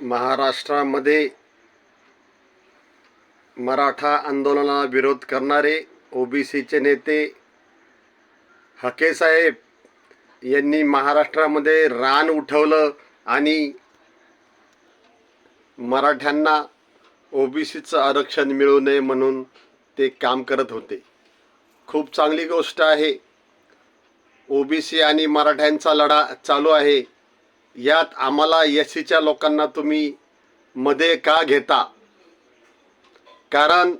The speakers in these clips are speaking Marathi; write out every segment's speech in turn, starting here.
महाराष्ट्रामध्ये मराठा आंदोलनाला विरोध करणारे ओबीसीचे नेते हकेसाहेब यांनी महाराष्ट्रामध्ये रान उठवलं आणि मराठ्यांना ओबीसीचं आरक्षण मिळू नये म्हणून ते काम करत होते. खूप चांगली गोष्ट आहे. ओबीसी आणि मराठ्यांचा लढा चालू आहे. यात आम्हाला एस सीच्या लोकांना तुम्ही मध्ये का घेता? कारण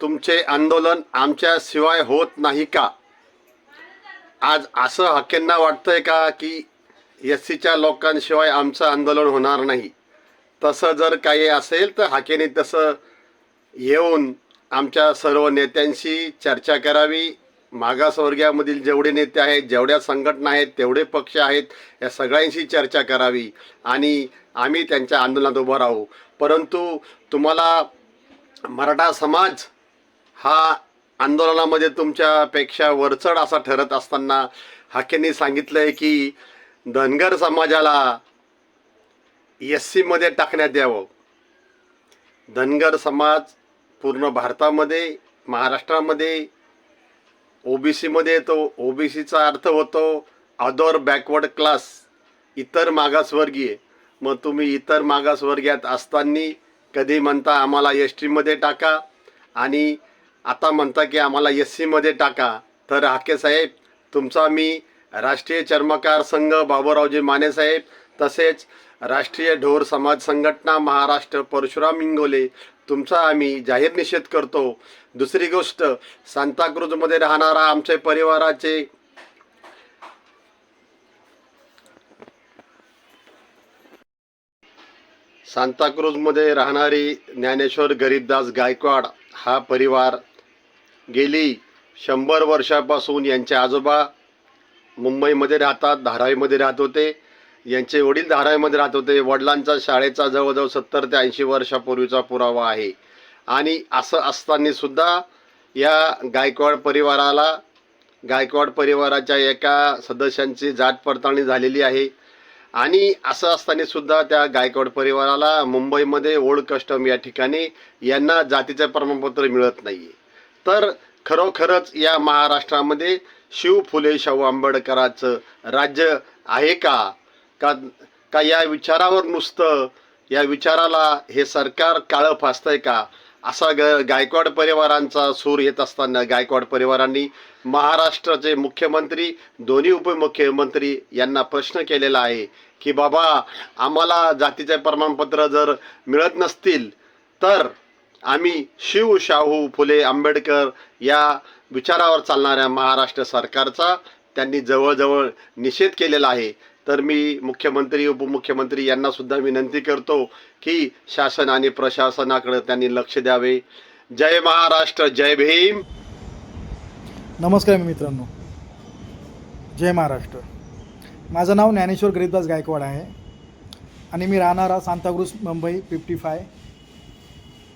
तुमचे आंदोलन आमच्याशिवाय होत नाही का? आज असं हक्केंना वाटतंय का की एस सीच्या लोकांशिवाय आमचं आंदोलन होणार नाही? तसं जर काही असेल तर हाकेने तसं येऊन आमच्या सर्व नेत्यांशी चर्चा करावी. मागासवर्गीयामधील जेवढे नेते आहेत जेवढ्या संघटना आहेत तेवढे पक्ष आहेत या सगळ्यांशी चर्चा करावी आणि आम्ही त्यांच्या आंदोलनात उभं राहू. परंतु तुम्हाला मराठा समाज हा आंदोलनामध्ये तुमच्यापेक्षा वरचढ असा ठरत असताना हाकेंनी सांगितलं आहे की धनगर समाजाला एस सीमध्ये टाकण्यात यावं. धनगर समाज पूर्ण भारतामध्ये महाराष्ट्रामध्ये ओबीसीमध्ये येतो ओबीसीचा अर्थ होतो अदर बॅकवर्ड क्लास इतर मागासवर्गीय. मग तुम्ही इतर मागासवर्गीयात असताना कधी म्हणता आम्हाला एस टीमध्ये टाका आणि आता म्हणता की आम्हाला एस सीमध्ये टाका. तर हाके साहेब तुमचा मी राष्ट्रीय चर्मकार संघ बाबूरावजी माने साहेब तसेच राष्ट्रीय ढोर समाज संघटना महाराष्ट्र परशुराम इंगोले तुमचा आम्ही जाहीर निषेध करतो. दुसरी गोष्ट सांताक्रूजमध्ये राहणारा आमचे परिवाराचे सांताक्रूजमध्ये राहणारी ज्ञानेश्वर गरीबदास गायकवाड हा परिवार गेली शंभर वर्षापासून यांचे आजोबा मुंबईमध्ये राहतात धारावीमध्ये राहत होते. यांचे वडील धारावीमध्ये राहत होते. वडिलांचा शाळेचा जवळजवळ सत्तर ते ऐंशी वर्षापूर्वीचा पुरावा आहे. आणि असं असताना सुद्धा या गायकवाड परिवाराला गायकवाड परिवाराच्या एका सदस्यांची जात पडताळणी झालेली आहे. आणि असं असताना सुद्धा त्या गायकवाड परिवाराला मुंबईमध्ये ओल्ड कस्टम या ठिकाणी यांना जातीचे प्रमाणपत्र मिळत नाही तर खरोखरच या महाराष्ट्रामध्ये शिव फुले शाहू आंबेडकरांचं राज्य आहे का? का का या विचारावर नुसतं या विचाराला हे सरकार काळं फासतंय का? असा ग गायकवाड परिवारांचा सूर येत असताना गायकवाड परिवारांनी महाराष्ट्राचे मुख्यमंत्री दोन्ही उपमुख्यमंत्री यांना प्रश्न केलेला आहे की बाबा आम्हाला जातीचे प्रमाणपत्र जर मिळत नसतील तर आम्ही शिव शाहू फुले आंबेडकर या विचारावर चालणाऱ्या महाराष्ट्र सरकारचा त्यांनी जवळजवळ निषेध केलेला आहे. तर मी मुख्यमंत्री उपमुख्यमंत्री यांना सुद्धा विनंती करतो की शासन आणि प्रशासनाकडे त्यांनी लक्ष द्यावे. जय महाराष्ट्र जय भीम. नमस्कार मित्रांनो. जय महाराष्ट्र. माझं नाव ज्ञानेश्वर गरीबदास गायकवाड आहे आणि मी राहणारा सांताक्रूज मुंबई फिफ्टी फाय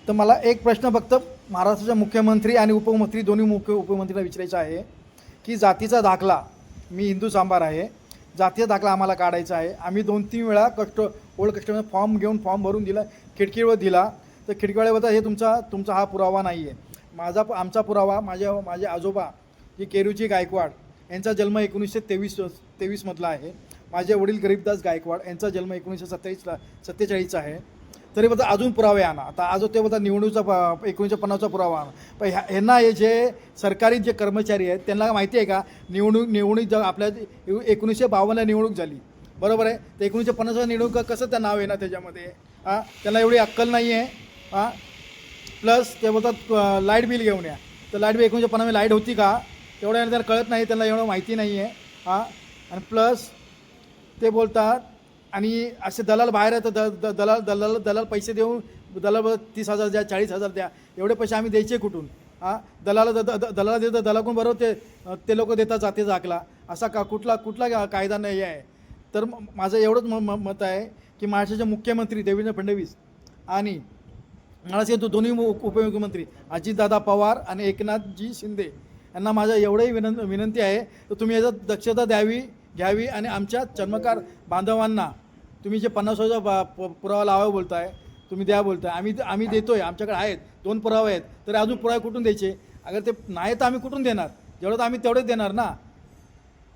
तर मला एक प्रश्न फक्त महाराष्ट्राच्या मुख्यमंत्री आणि उपमुख्यमंत्री दोन्ही मुख्य उपमंत्रीला विचारायचा आहे की जातीचा दाखला मी हिंदू सांबार आहे जातीय दाखला आम्हाला काढायचा आहे. आम्ही दोन तीन वेळा कष्ट ओल्ड कस्टमर फॉर्म घेऊन फॉर्म भरून दिला खिडकीवर दिला. तर खिडकीवाले हे तुमचा तुमचा हा पुरावा नाही आहे माझा आमचा पुरावा माझ्या माझे आजोबा जे केरूची गायकवाड यांचा जन्म एकोणीसशे तेवीस तेवीसमधला आहे. माझे वडील गरीबदास गायकवाड यांचा जन्म एकोणीसशे सत्तावीसला सत्तेचाळीसचा आहे. तरी बघा अजून पुरावे आणा. आता आज ते बोलतात निवडणूकचा प- एकोणीसशे पन्नासचा पुरावा आणा. पण ह्या ह्यांना हे जे सरकारी जे कर्मचारी आहेत त्यांना माहिती आहे का निवडणूक निवडणूक ज आपल्या एकोणीसशे बावन्नला निवडणूक झाली. बरोबर आहे? तर एकोणीसशे पन्नासला निवडणूक कसं त्या नाव येणार त्याच्यामध्ये? हां त्यांना एवढी अक्कल नाही आहे हां प्लस ते बोलतात लाइट बिल घेऊन या. तर लाइट बिल एकोणीसशे पन्नास लाइट होती का? तेवढ्या त्यांना कळत नाही त्यांना एवढं माहिती नाही आहे हां आणि प्लस ते बोलतात आणि असे दलाल बाहेर आहेत द द- दलाल दलाल दलाल पैसे देऊन दलाल तीस हजार द्या चाळीस हजार द्या. एवढे पैसे आम्ही द्यायचे कुठून? हां? दलाला द- द- दलाला देतं दलाकून बरोबर ते ते लोक देतात जाते जाकला असा का कुठला कुठला कायदा नाही आहे? तर माझं एवढंच म म- मत आहे की महाराष्ट्राचे मुख्यमंत्री देवेंद्र फडणवीस आणि महाराष्ट्राचे दोन्ही उपमुख्यमंत्री अजितदादा पवार आणि एकनाथजी शिंदे यांना माझं एवढंही विनं विनंती आहे. तर तुम्ही याच्यात दक्षता द्यावी घ्यावी आणि आमच्या चर्मकार बांधवांना तुम्ही जे पन्नास प- पुरावा लावा बोलताय तुम्ही द्या बोलताय. आम्ही आम्ही देतोय आमच्याकडे आहेत. दोन पुरावे आहेत. तर अजून पुरावे कुठून द्यायचे? अगर ते नाही तर आम्ही कुठून देणार? जेवढं तर आम्ही तेवढेच देणार ना?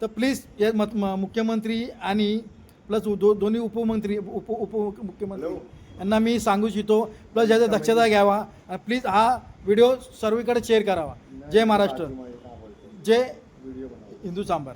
तर प्लीज या मत म- मुख्यमंत्री आणि प्लस दो दोन्ही उपमंत्री उप उपमुख्यमंत्री यांना मी सांगू इच्छितो. प्लस याचा दक्षता घ्यावा. आणि प्लीज हा व्हिडिओ सर्वीकडे शेअर करावा. जय महाराष्ट्र. जय हिंदू सांबार.